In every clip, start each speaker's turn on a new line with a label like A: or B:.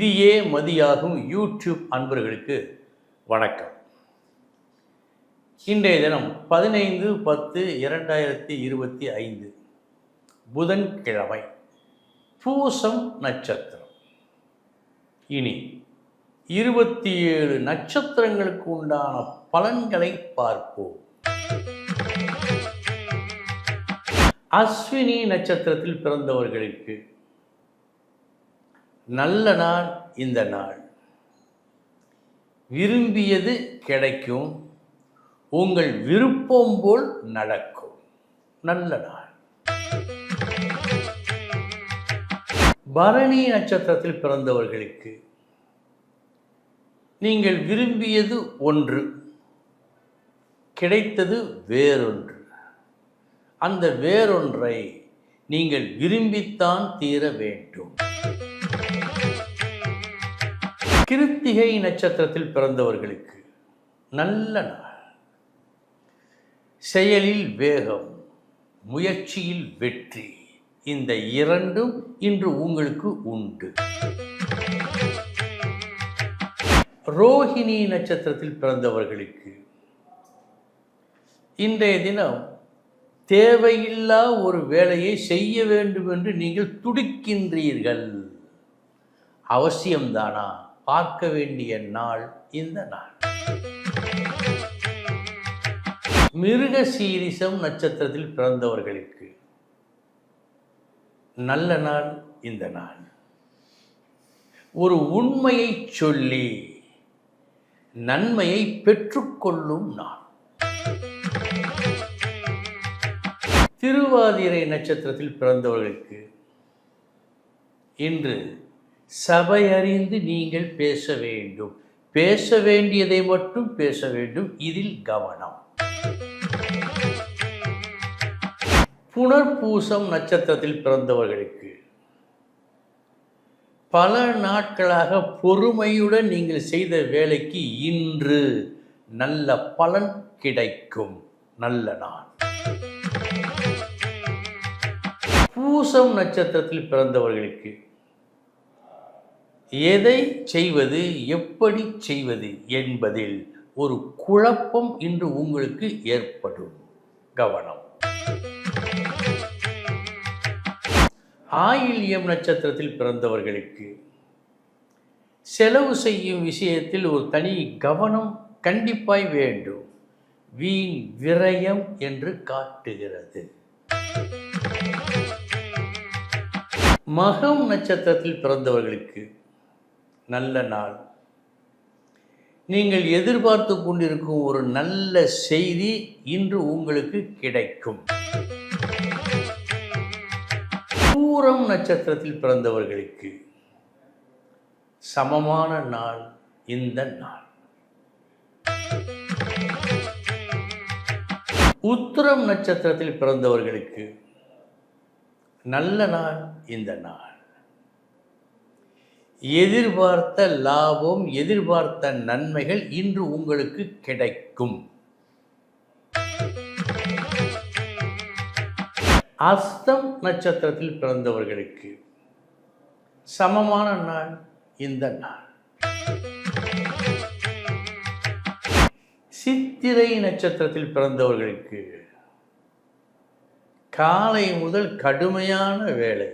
A: விதியே மதியாகும் யூடியூப் அன்பர்களுக்கு வணக்கம். இன்றைய தினம் பதினைந்து பத்து இரண்டாயிரத்தி இருபத்தி ஐந்து புதன்கிழமை பூசம் நட்சத்திரம். இனி இருபத்தி ஏழு நட்சத்திரங்களுக்கு உண்டான பலன்களை பார்ப்போம். அஸ்வினி நட்சத்திரத்தில் பிறந்தவர்களுக்கு நல்ல நாள் இந்த நாள். விரும்பியது கிடைக்கும். உங்கள் விருப்பம் போல் நடக்கும். நல்ல நாள். பரணி நட்சத்திரத்தில் பிறந்தவர்களுக்கு நீங்கள் விரும்பியது ஒன்று கிடைத்தது வேறொன்று. அந்த வேறொன்றை நீங்கள் விரும்பித்தான் தீர வேண்டும். கிருத்திகை நட்சத்திரத்தில் பிறந்தவர்களுக்கு நல்ல நாள். செயலில் வேகம் முயற்சியில் வெற்றி இந்த இரண்டும் இன்று உங்களுக்கு உண்டு. ரோஹிணி நட்சத்திரத்தில் பிறந்தவர்களுக்கு இன்றைய தினம் தேவையில்லா ஒரு வேலையை செய்ய வேண்டும் என்று நீங்கள் துடிக்கின்றீர்கள். அவசியம்தானா? பார்க்க வேண்டிய நாள் இந்த நாள். மிருக சீரிசம் நட்சத்திரத்தில் பிறந்தவர்களுக்கு நல்ல நாள் இந்த நாள். ஒரு உண்மையை சொல்லி நன்மையை பெற்றுக்கொள்ளும் நாள். திருவாதிரை நட்சத்திரத்தில் பிறந்தவர்களுக்கு இன்று சபையறிந்து நீங்கள் பேச வேண்டும். பேச வேண்டியதை மட்டும் பேச வேண்டும். இதில் கவனம். புனர்பூசம் நட்சத்திரத்தில் பிறந்தவர்களுக்கு. பல நாட்களாக பொறுமையுடன் நீங்கள் செய்த வேலைக்கு இன்று நல்ல பலன் கிடைக்கும். நல்ல நாள். பூசம் நட்சத்திரத்தில் பிறந்தவர்களுக்கு. எதை செய்வது எப்படி செய்வது என்பதில் ஒரு குழப்பம் இன்று உங்களுக்கு ஏற்படும். கவனம். ஆயில்யம் நட்சத்திரத்தில் பிறந்தவர்களுக்கு செலவு செய்யும் விஷயத்தில் ஒரு தனி கவனம் கண்டிப்பாய் வேண்டும். வீண் விரயம் என்று காட்டுகிறது. மகம் நட்சத்திரத்தில் பிறந்தவர்களுக்கு நல்ல நாள். நீங்கள் எதிர்பார்த்து கொண்டிருக்கும் ஒரு நல்ல செய்தி இன்று உங்களுக்கு கிடைக்கும். பூரம் நட்சத்திரத்தில் பிறந்தவர்களுக்கு சமமான நாள் இந்த நாள். உத்திரம் நட்சத்திரத்தில் பிறந்தவர்களுக்கு நல்ல நாள் இந்த நாள். எதிர்பார்த்த லாபம் எதிர்பார்த்த நன்மைகள் இன்று உங்களுக்கு கிடைக்கும். அஸ்தம் நட்சத்திரத்தில் பிறந்தவர்களுக்கு சமமான நாள் இந்த நாள். சித்திரை நட்சத்திரத்தில் பிறந்தவர்களுக்கு காலை முதல் கடுமையான வேலை.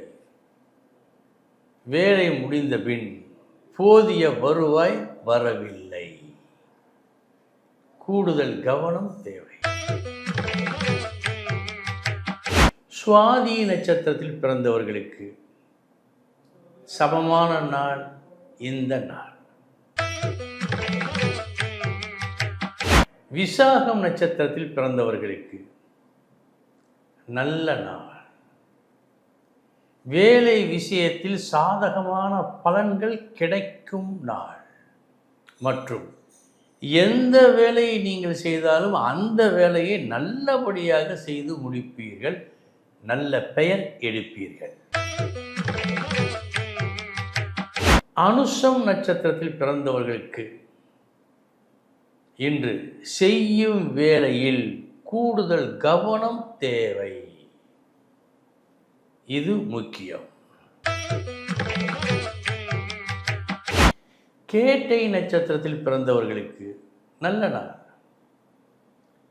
A: வேலை முடிந்த பின் போதிய வருவாய் வரவில்லை. கூடுதல் கவனம் தேவை. சுவாதி நட்சத்திரத்தில் பிறந்தவர்களுக்கு சமமான நாள் இந்த நாள். விசாகம் நட்சத்திரத்தில் பிறந்தவர்களுக்கு நல்ல நாள். வேலை விஷயத்தில் சாதகமான பலன்கள் கிடைக்கும் நாள். மற்றும் எந்த வேலையை நீங்கள் செய்தாலும் அந்த வேலையை நல்லபடியாக செய்து முடிப்பீர்கள். நல்ல பெயர் எடுப்பீர்கள். அனுஷம் நட்சத்திரத்தில் பிறந்தவர்களுக்கு இன்று செய்யும் வேலையில் கூடுதல் கவனம் தேவை. இது முக்கியம். கேட்டை நட்சத்திரத்தில் பிறந்தவர்களுக்கு நல்ல நாள்.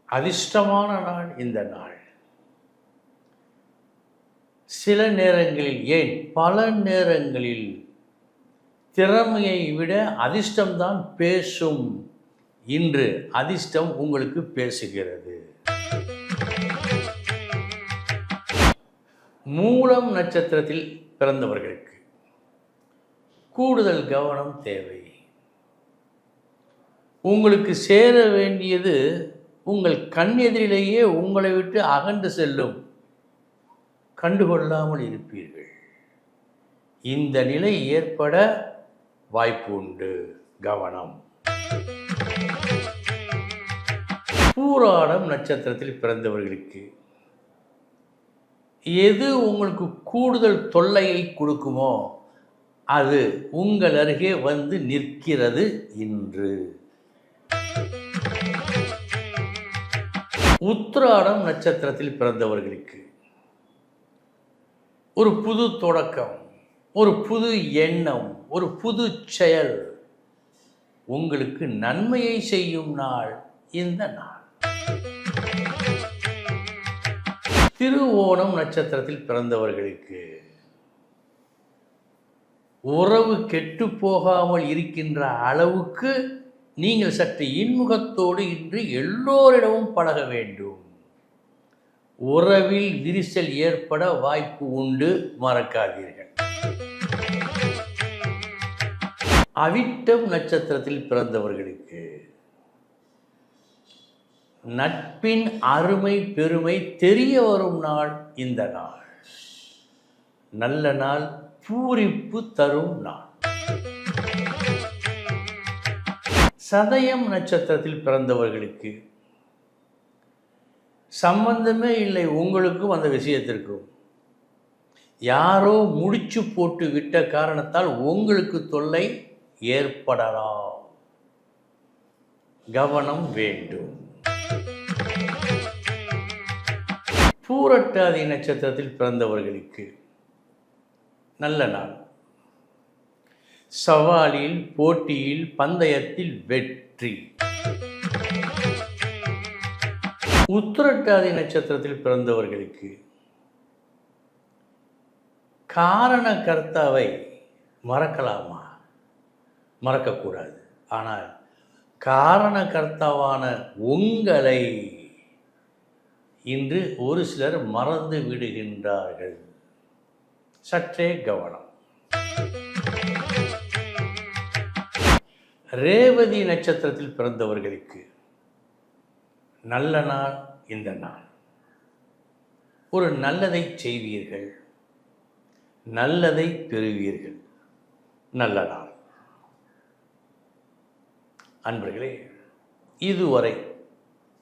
A: அதிர்ஷ்டமான நாள் இந்த நாள். சில நேரங்களில் ஏன்? பல நேரங்களில் திறமையை விட அதிர்ஷ்டம்தான் பேசும். இன்று அதிர்ஷ்டம் உங்களுக்கு பேசுகிறது. மூலம் நட்சத்திரத்தில் பிறந்தவர்களுக்கு கூடுதல் கவனம் தேவை. உங்களுக்கு சேர வேண்டியது உங்கள் கண் எதிரிலேயே உங்களை விட்டு அகன்று செல்லும் கண்டுகொள்ளாமல் இருப்பீர்கள். இந்த நிலை ஏற்பட வாய்ப்பு உண்டு. கவனம். பூராடம் நட்சத்திரத்தில் பிறந்தவர்களுக்கு எது உங்களுக்கு கூடுதல் தொல்லையை கொடுக்குமோ அது உங்கள் அருகே வந்து நிற்கிறது இன்று. உத்திராடம் நட்சத்திரத்தில் பிறந்தவர்களுக்கு ஒரு புது தொடக்கம் ஒரு புது எண்ணம் ஒரு புது செயல் உங்களுக்கு நன்மையை செய்யும் நாள் இந்த நாள். திருவோணம் நட்சத்திரத்தில் பிறந்தவர்களுக்கு உறவு கெட்டு போகாமல் இருக்கின்ற அளவுக்கு நீங்கள் சற்று இன்முகத்தோடு இன்று எல்லோரிடமும் பழக வேண்டும். உறவில் விரிசல் ஏற்பட வாய்ப்பு உண்டு. மறக்காதீர்கள். அவிட்டம் நட்சத்திரத்தில் பிறந்தவர்களுக்கு நட்பின் அருமை பெருமை தெரிய வரும் நாள் இந்த நாள். நல்ல நாள் பூரிப்பு தரும் நாள். சதயம் நட்சத்திரத்தில் பிறந்தவர்களுக்கு சம்பந்தமே இல்லை உங்களுக்கும் அந்த விஷயத்திற்கும். யாரோ முடிச்சு போட்டு விட்ட காரணத்தால் உங்களுக்கு தொல்லை ஏற்படலாம். கவனம் வேண்டும். பூரட்டாதி நட்சத்திரத்தில் பிறந்தவர்களுக்கு நல்ல நாள். சவாலில் போட்டியில் பந்தயத்தில் வெற்றி. உத்திரட்டாதி நட்சத்திரத்தில் பிறந்தவர்களுக்கு காரண கர்த்தாவை மறக்கலாமா? மறக்கக்கூடாது. ஆனால் காரண கர்த்தாவான உங்களை இன்று ஒரு சிலர் மறந்து விடுகின்றார்கள். சற்றே கவனம். ரேவதி நட்சத்திரத்தில் பிறந்தவர்களுக்கு நல்ல நாள் இந்த நாள். ஒரு நல்லதை செய்வீர்கள் நல்லதை பெறுவீர்கள். நல்ல நாள். அன்பர்களே இதுவரை